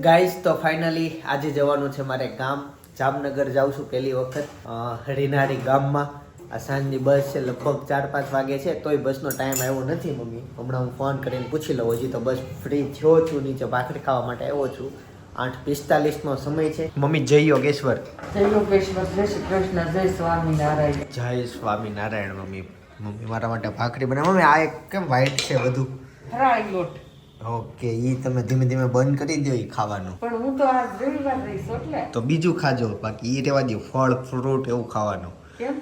Guys તો finally આજે જવાનું છે મારે ગામ. જામનગર જાઉં છું પહેલી વખત હરિનારી ગામમાં. આ સાંજની બસ છે લગભગ ચાર પાંચ વાગે છે તોય બસનો ટાઈમ આવ્યો નથી મમ્મી. હમણાં હું ફોન કરીને પૂછી લઉં હજી તો બસ ફ્રી થયો છું નીચે ભાખરી ખાવા માટે આવ્યો છું. આઠ પિસ્તાલીસનો સમય છે. મમ્મી જય યોગેશ્વર. જય યોગેશ્વર જય શ્રી કૃષ્ણ જય સ્વામિનારાયણ. જય સ્વામિનારાયણ મમ્મી. મમ્મી મારા માટે ભાખરી બને મમ્મી આ એક કેમ વ્હાઈટ છે બધું? રાઈ લોટ. ઓકે ઈ તમે ધીમે ધીમે બંધ કરી દો ઈ ખાવાનું. પણ હું તો આ રવિવાર રહીશ એટલે. તો બીજું ખાજો બાકી ઈ રહેવા દો ફળ ફ્રૂટ એવું ખાવાનું. કેમ?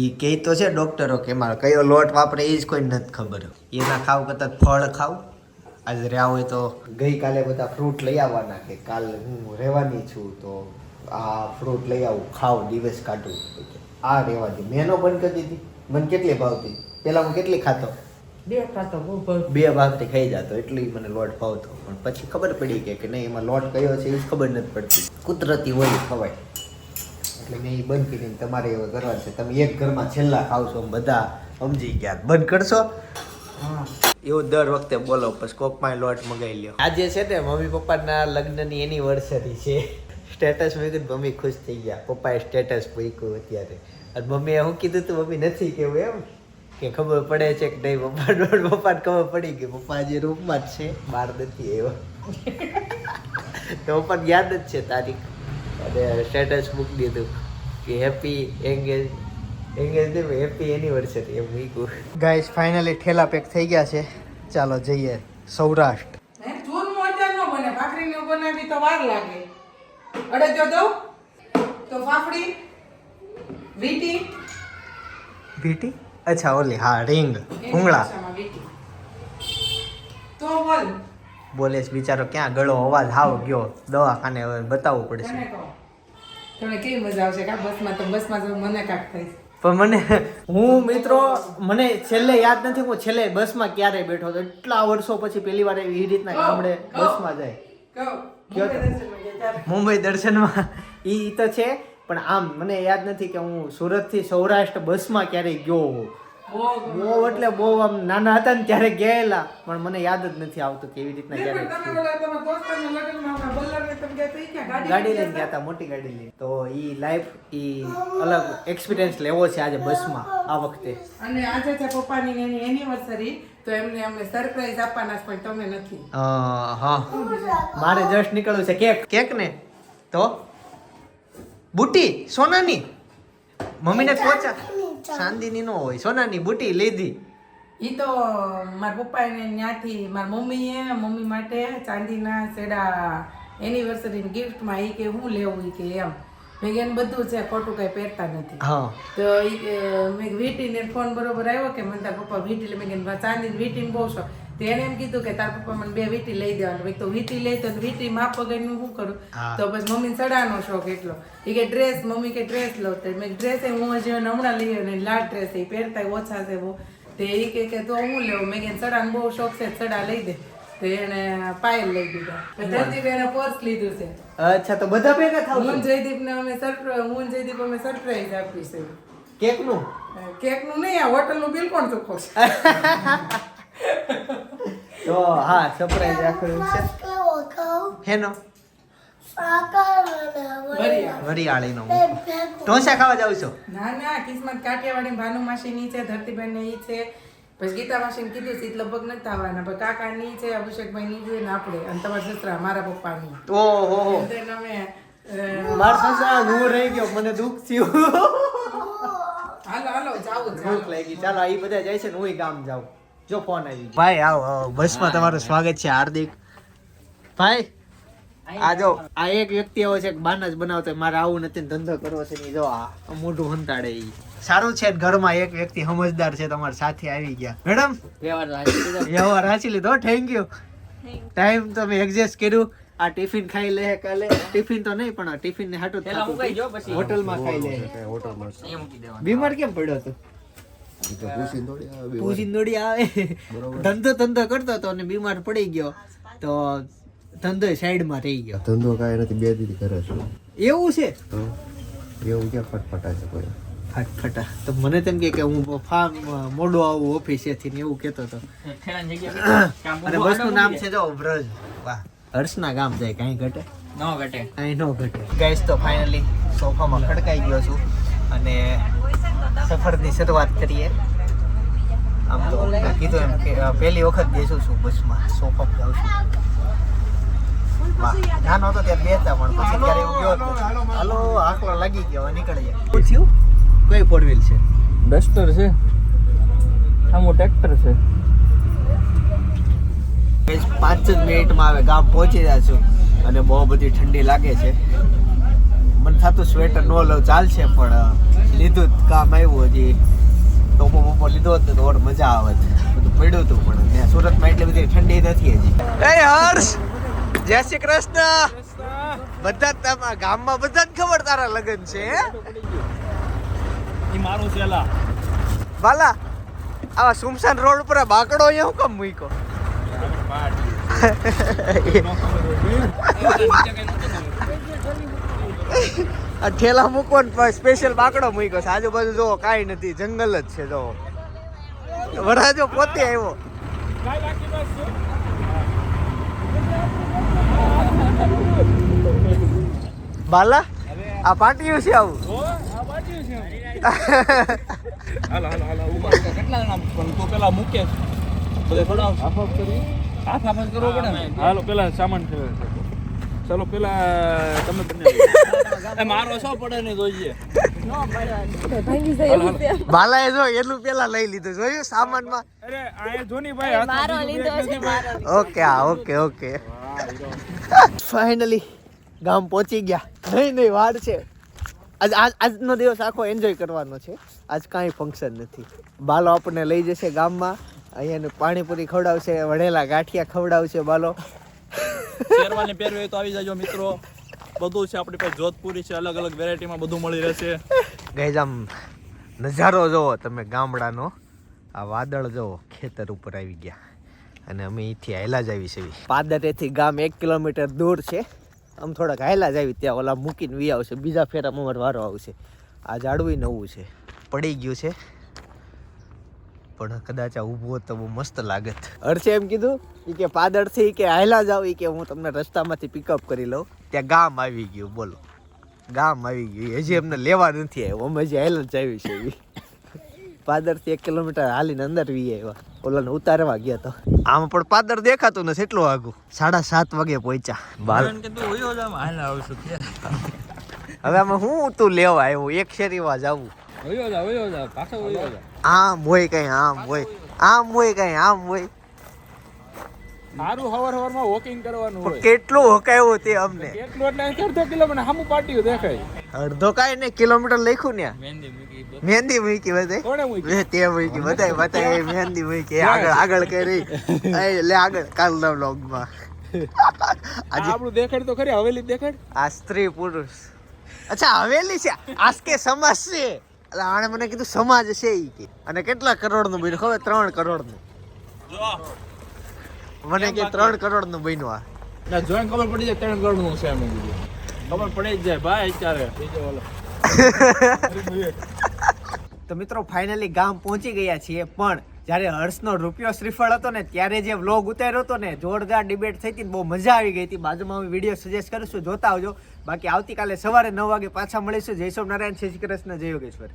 ઈ કહે તો છે ડોક્ટરો કે મારો કયો લોટ વાપરે એ જ કોઈ નથી ખબર. એના ખાવ કરતાં ફળ ખાવ. આજે રહ્યા હોય તો ગઈકાલે બધા ફ્રૂટ લઈ આવવાના કે કાલ હું રહેવાની છું તો આ ફ્રૂટ લઈ આવું ખાવ દિવસ કાઢું. આ રહેવા દે મેં બંધ કરી દીધી. મને કેટલી ભાવતી પહેલાં હું કેટલી ખાતો બે ખાતો બહુ બે ભાગથી ખાઈ જતો એટલી મને લોટ ભાવતો. પણ પછી ખબર પડી કે કે નહીં એમાં લોટ કયો છે એ ખબર નથી પડતી. કુદરતી હોય ખવાય. એટલે મેં એ બંધ કરીને તમારે એવું કરવા છે. તમે એક ઘરમાં છેલ્લા ખાવ છો બધા સમજી ગયા. બંધ કરશો? એવું દર વખતે બોલો પછી કોકમાં લોટ મગાવી લ્યો. આજે છે ને મમ્મી પપ્પાના લગ્નની એનિવર્સરી છે. સ્ટેટસ મૂક્યું મમ્મી ખુશ થઈ ગયા. પપ્પાએ સ્ટેટસ મૂક્યું અત્યારે. અને મમ્મીએ શું કીધું તું મમ્મી નથી કેવું એમ. કે ખબર પડે છે કે નહીં? પપ્પા દોઢ પપ્પાને ખબર પડી કે પપ્પા જે રૂમમાં જ છે બહાર નથી એવો તો પપ્પાને યાદ જ છે તારીખ. અને સ્ટેટસ મૂકી દીધું કે હેપી એંગેજ એંગેજ નહીં હેપી એનિવર્સરી એમ મૂક્યું. ગાઈસ ફાઇનલી ઠેલા પેક થઈ ગયા છે. ચાલો જઈએ સૌરાષ્ટ્ર. બનાવી તો વાર લાગે. અડદિયો દઉં? તો ફાફડી વીટી. ભીટી અચ્છા ઓલી હા રિંગ ભૂંગળા. તો બોલ. બોલે છે બિચારો ક્યાં ગળો અવાજ હાવ ગયો. દવાખાને હવે બતાવવું પડશે. તમને કેવી મજા આવશે કા બસમાં તો બસમાં તો મને કાક થઈ પણ મને હું મિત્રો મને છેલ્લે યાદ નથી હું છેલ્લે બસમાં ક્યારે બેઠો હતો. એટલા વર્ષો પછી પહેલી વાર એવી રીતના ગામડે બસમાં જાય. મુંબઈ દર્શનમાં. ઈ તો છે પણ આમ મને યાદ નથી કે હું સુરતથી સૌરાષ્ટ્ર બસમાં ક્યારેય ગયો હોઉં. બહુ એટલે બહુ આમ નાના હતા ને ત્યારે ગયેલા પણ મને યાદ જ નથી આવતું કેવી રીતના ક્યારે ગાડી લઈને ગયા હતા? મોટી ગાડી લઈને. તો એ લાઈફ એ અલગ એક્સપિરિયન્સ લેવો છે આજે બસમાં આ વખતે. અને આજે છે પપ્પાની એની એનિવર્સરી તો એમને અમે સરપ્રાઈઝ આપવાના પણ તમે નથી. હા. મારે જસ્ટ નીકળવું છે. કેક કેક ને તો? બુટી સોનાની. મમ્મીને ત્વચા. ચાંદીની નો હોય સોનાની બુટી લીધી. ઈ તો મારા પપ્પાને ત્યાંથી મારા મમ્મીએ મમ્મી માટે ચાંદીના સેડા એનિવર્સરી ગિફ્ટમાં ઈ કે હું લેવું ઈ કે એમ. મેં એનું બધું છે ખોટું કઈ પહેરતા નથી. હા. તો ઈ મેં વીટીને ફોન બરોબર આવ્યો કે મને તાર પપ્પા વીટી લે મેં ચાંદી વીટીને બહુ શોખ. તો એને એમ કીધું કે તાર પપ્પા મને બે વીટી લઈ દેવાનું. તો વીટી લઈ તો વીટી માપ વગરનું શું કરું. તો પછી મમ્મીને સડાનો શોખ એટલો. એ કે ડ્રેસ મમ્મી કે ડ્રેસ લો તો. મેં ડ્રેસ હું હજી હમણાં લઈ આવ્યો ને લાડ ડ્રેસ એ પહેરતા ઓછા છે બહુ. તે એ કે કે તો હું લેવું? મેં કે સડાનો બહુ શોખ છે સડા લઈ દે. તો એને પાયલ લઈ દીધા. ધરતી એને પર્સ લીધું છે. અચ્છા તો બધા ભેગા થાવ હું જયદીપને અમે સરપ્રાઈઝ હું જયદીપ અમે સરપ્રાઈઝ આપી છે કેકનું કેકનું નહીં આ હોટલનું બિલ કોણ છે. તો હા સરપ્રાઈઝ રાખેલું છે. હેનો? વરિયાળીનો ઢોસા ખાવા જાવ છો? ના ના કિસ્મત કાઠિયાવાડી ભાનુ માસી ની છે ધરતીબેનની છે. પછી ગીતા માસી કીધું છે લગભગ નથી આવવાના પણ કાકા ની છે અભિષેકભાઈ ની છે ને આપણે અને તમારા સસરા મારા પપ્પા ની. ઓહો. હો સસરા હું રહી ગયો મને દુઃખ થયું. હાલો હાલો જાવું ભૂખ લાગી. ચાલો આ બધા જાય છે ને હું ગામ જાઉં. જો ફોન આવી ભાઈ આવો આવો. બસમાં તમારું સ્વાગત છે હાર્દિક. ભાઈ આ જો આ એક વ્યક્તિ એવો છે બાના જ બનાવતો મારે આવું નથી ધંધો કરવો છે ને જો આ મોઢું હંતાડે ઈ. સારું છે ઘરમાં એક વ્યક્તિ સમજદાર છે તમારી સાથે આવી ગયા. મેડમ? વ્યવહાર રાચી લીધો થેન્ક યુ ટાઈમ તમે એડજસ્ટ કર્યું. આ ટિફિન ખાઈ લે કાલે. ટિફિન તો નહીં પણ આ ટિફિન ને હાટું હોટલમાં ખાઈ લે. બીમાર કેમ પડ્યો હતો પૂછી દોડી આવે ધંધો ધંધો કરતો હતો અને બીમાર પડી ગયો. તો ધંધો સાઈડમાં રહી ગયો. ધંધો કાંઈ નથી બે દીદી કરે છે. એવું છે? એવું ક્યાં ફટફટા છે કોઈ? ફટફટા. તો મને તેમ કે કે હું ફાર્મ મોડો આવું ઓફિસેથી ને એવું કહેતો હતો. અને બસનું નામ છે જો વ્રજ. વાહ. હર્ષના ગામ જાય કાંઈ ઘટે? નો ઘટે. કઈ નો ઘટે. ગાઈસ તો ફાઇનલી સોફામાં ખડકાઈ ગયો છું. અને સફરની શરૂઆત કરીએ. આમ તો કીધું એમ કે પહેલી વખત બેસું છું બસમાં સોફામાં જાઉં છું. નાનો હતો ત્યારે બેસતા પણ પછી ત્યારે એવું ગયો. હાલો આકલો લાગી ગયો નીકળી જાય શું કઈ ફોર વ્હીલ છે? ડસ્ટર છે. આમો ટ્રેક્ટર છે. પાંચ જ મિનિટમાં હવે ગામ પહોંચી રહ્યા છું. અને બહુ બધી ઠંડી લાગે છે. મને થતું સ્વેટર નો લઉં ચાલશે પણ લીધું કામ આવ્યું હજી. ટોપો બોપો લીધો હતો તો મજા છે. બધું પડ્યું હતું પણ ત્યાં સુરતમાં એટલી બધી ઠંડી નથી હજી. એ હર્ષ! જય શ્રી કૃષ્ણ! બધા તમારા ગામમાં બધા ખબર તારા લગ્ન છે હે? ઈ મારું છે બાલા આવા સુમસાન રોડ ઉપર બાકડો અહીંયા હું કેમ મૂક્યો? આ ઠેલા મૂકવાનો સ્પેશિયલ બાકડો મૂક્યો છે. આજુબાજુ જો કાંઈ નથી. જંગલ જ છે જો વરાજો પોતે આવ્યો. બાલા આ પાટિયું છે આવું? હાલો હાલો હાલો કેટલા જણા પણ પેલા મૂકે. કરવો પડે હાલો પેલા સામાન છે. ચાલો પેલા તમે બંને મારો શો પડે ને જોઈએ. હાલો હાલો જો એટલું પેલા લઈ લીધું. જોયું સામાનમાં? અરે આ જોની ભાઈ મારો લીધો છે મારો ઓકે હા ઓકે ઓકે. ફાઇનલી ગામ પહોંચી ગયા. નહીં નહીં વાર છે. આજ આજ આજનો દિવસ આખો એન્જોય કરવાનો છે. આજ કાંઈ ફંક્શન નથી. બાલો આપણને લઈ જશે ગામમાં. અહીંયાનું પાણીપુરી ખવડાવશે વડેલા ગાંઠિયા ખવડાવશે બાલો. શેરવાની પહેરવી હોય તો આવી જાજો મિત્રો. બધું છે આપણી પાસે જોધપુરી છે અલગ અલગ વેરાયટીમાં બધું મળી રહેશે. ગઈઝ આમ નજારો જોવો તમે ગામડાનો. આ વાદળ જોવો ખેતર ઉપર આવી ગયા. અને અમે અહીંથી હાયલા જ આવી છે પાદરેથી ગામ એક કિલોમીટર દૂર છે. આમ થોડાક હાયલા જ આવી ત્યાં ઓલા મૂકીને વી આવશે. બીજા ફેરા અમારે વારો આવશે. આ ઝાડવું નવું છે. પડી ગયું છે. પણ કદાચ આ ઊભું હોત તો બહુ મસ્ત લાગત અર્થે એમ કીધું એ કે પાદરથી કે હાયલા જાવ કે હું તમને રસ્તામાંથી પિકઅપ કરી લઉં. ત્યાં ગામ આવી ગયું બોલો. ગામ આવી ગયું હજી એમને લેવા નથી આવ્યો. અમે હજી હાલ જ આવી છે એવી પાદરથી એક કિલોમીટર હાલીને અંદર વી આવ્યા. ઓલાને ઉતારવા ગયા તો. આમ પણ પાદર દેખાતું નથી એટલું આગું. સાડા સાત વાગે પહોંચ્યા. હાલ હવે આમાં હું તું લેવા આવ્યો? એક શેરીમાં જાવું. આમ હોય કઈ આમ હોય. આમ હોય કઈ આમ હોય. મારું હવાર હવારમાં વોકિંગ કરવાનું હોય. કેટલું હકાયું તે અમને. એટલું એટલે અડધો કિલો સામું પાટિયું દેખાય. અડધો કાંઈ નહીં કિલોમીટર લખ્યું ને. મહેંદી મૂકી બધે કોણે મૂકી? વે તે મૂકી બતાય બતાય મહેંદી મૂકી. આગળ આગળ કરી. એ લે આગળ કાલના વ્લોગમાં આજે આપણું દેખાડ તો ખરી હવેલી દેખાડ? આ સ્ત્રી પુરુષ. અચ્છા હવેલી છે. આજ કે સમાજ છે. એટલે આણે મને કીધું સમાજ છે ઈ કે. અને કેટલા કરોડનું બન્યું? ખબર? ત્રણ કરોડનું જો મને કે ત્રણ કરોડનું બન્યું આ. ના જોઈને ખબર પડી જાય ત્રણ કરોડનું છે એમ કીધું. ખબર પડી જ જાય ભાઈ અત્યારે. તો મિત્રો ફાઇનલી ગામ પહોંચી ગયા છીએ પણ જ્યારે હર્ષનો રૂપિયો શ્રીફળ હતો ને ત્યારે જે વ્લોગ ઉતાર્યો હતો ને જોરદાર ડિબેટ થઈ હતી બહુ મજા આવી ગઈ હતી. બાજુમાં હું વીડિયો સજેસ્ટ કરીશું જોતા આવજો. બાકી આવતીકાલે સવારે નવ વાગે પાછા મળીશું. જય સોમનારાયણ શ્રી કૃષ્ણ જય યોગેશ્વર.